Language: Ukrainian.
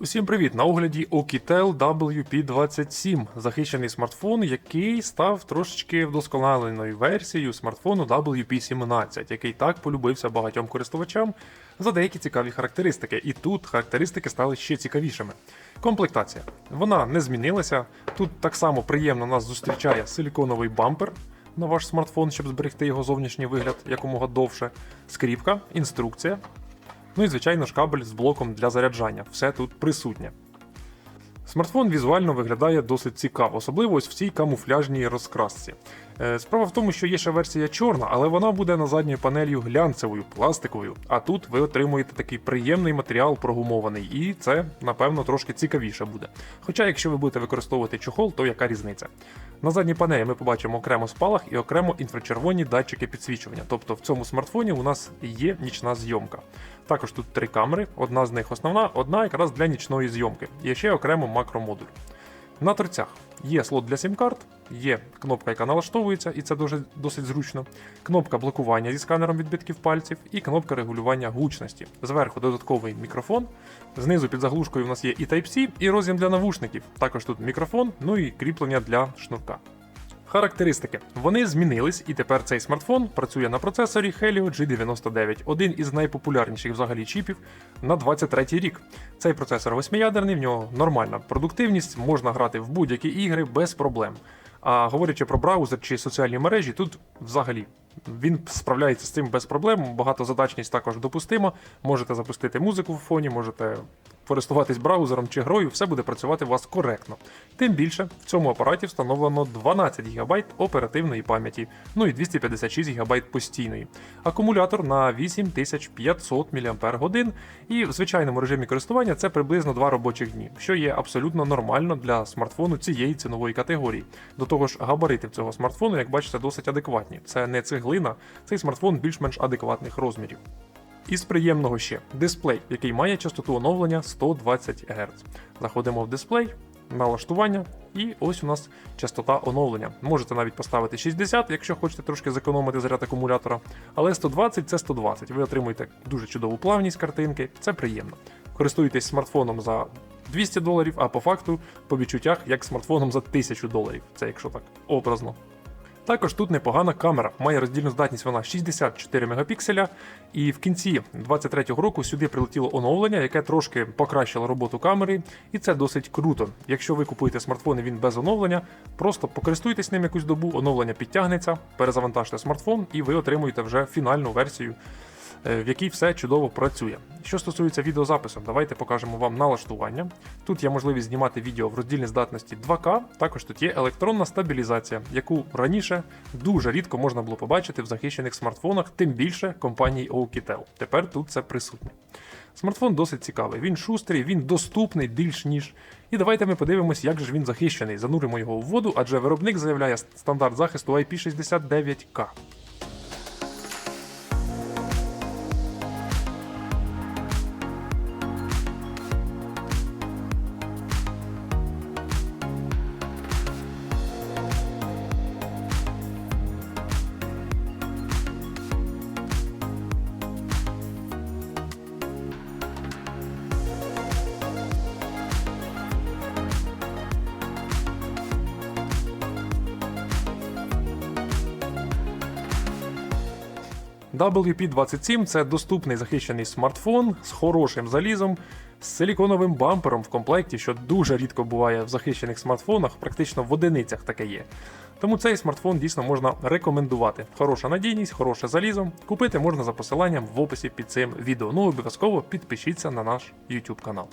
Усім привіт! На огляді Oukitel WP27, захищений смартфон, який став трошечки вдосконаленою версією смартфону WP17, який так полюбився багатьом користувачам за деякі цікаві характеристики. І тут характеристики стали ще цікавішими. Комплектація. Вона не змінилася. Тут так само приємно нас зустрічає силіконовий бампер на ваш смартфон, щоб зберегти його зовнішній вигляд якомога довше. Скріпка, інструкція, Ну і, звичайно ж, кабель з блоком для заряджання. Все тут присутнє. Смартфон візуально виглядає досить цікаво, особливо ось в цій камуфляжній розкрасці. Е, Справа в тому, що є ще версія чорна, але вона буде на задньою панелью глянцевою, пластиковою. А тут ви отримуєте такий приємний матеріал прогумований, і це, напевно, трошки цікавіше буде. Хоча, якщо ви будете використовувати чохол, то яка різниця? На задній панелі ми побачимо окремо спалах і окремо інфрачервоні датчики підсвічування. Тобто в цьому смартфоні у нас є нічна зйомка. Також тут три камери, одна з них основна, одна якраз для нічної зйомки. І ще окремо макромодуль. На торцях є слот для сім-карт, є кнопка, яка налаштовується, і це дуже досить зручно. Кнопка блокування зі сканером відбитків пальців і кнопка регулювання гучності. Зверху додатковий мікрофон. Знизу під заглушкою у нас є і Type-C, і роз'єм для навушників. Також тут мікрофон, ну і кріплення для шнурка. Характеристики. Вони змінились, і тепер цей смартфон працює на процесорі Helio G99, один із найпопулярніших взагалі чіпів на 23 рік. Цей процесор восьмиядерний, в нього нормальна продуктивність, можна грати в будь-які ігри без проблем. А говорячи про браузер чи соціальні мережі, тут взагалі він справляється з цим без проблем. Багатозадачність також допустима. Можете запустити музику в фоні, можете користуватись браузером чи грою, все буде працювати у вас коректно. Тим більше в цьому апараті встановлено 12 ГБ оперативної пам'яті, ну і 256 ГБ постійної. Акумулятор на 8500 мАч, і в звичайному режимі користування це приблизно 2 робочих дні, що є абсолютно нормально для смартфону цієї цінової категорії. До того ж, габарити цього смартфону, як бачите, досить адекватні. Це не цеглина, цей смартфон більш-менш адекватних розмірів. Із приємного ще дисплей, який має частоту оновлення 120 Гц. Заходимо в дисплей, налаштування, і ось у нас частота оновлення. Можете навіть поставити 60, якщо хочете трошки зекономити заряд акумулятора. Але 120 це 120. Ви отримуєте дуже чудову плавність картинки, це приємно. Користуєтесь смартфоном за 200 доларів, а по факту, по відчуттях, як смартфоном за 1000 доларів. Це якщо так образно. Також тут непогана камера, має роздільну здатність вона 64 мегапікселя, і в кінці 23-го року сюди прилетіло оновлення, яке трошки покращило роботу камери, і це досить круто. Якщо ви купуєте смартфон і він без оновлення, просто покористуйтесь ним якусь добу, оновлення підтягнеться, перезавантажте смартфон, і ви отримуєте вже фінальну версію. Е, В якій все чудово працює. Що стосується відеозапису, давайте покажемо вам налаштування. Тут є можливість знімати відео в роздільній здатності 2К. Також тут є електронна стабілізація, яку раніше дуже рідко можна було побачити в захищених смартфонах, тим більше компанії Oukitel. Тепер тут це присутнє. Смартфон досить цікавий, він шустрий, він доступний більш ніж. І давайте ми подивимось, як же він захищений. Зануримо його в воду, адже виробник заявляє стандарт захисту IP69K. WP27 це доступний захищений смартфон з хорошим залізом, з силіконовим бампером в комплекті, що дуже рідко буває в захищених смартфонах, практично в одиницях таке є. Тому цей смартфон дійсно можна рекомендувати. Хороша надійність, хороше залізо. Купити можна за посиланням в описі під цим відео. Ну обов'язково підпишіться на наш YouTube канал.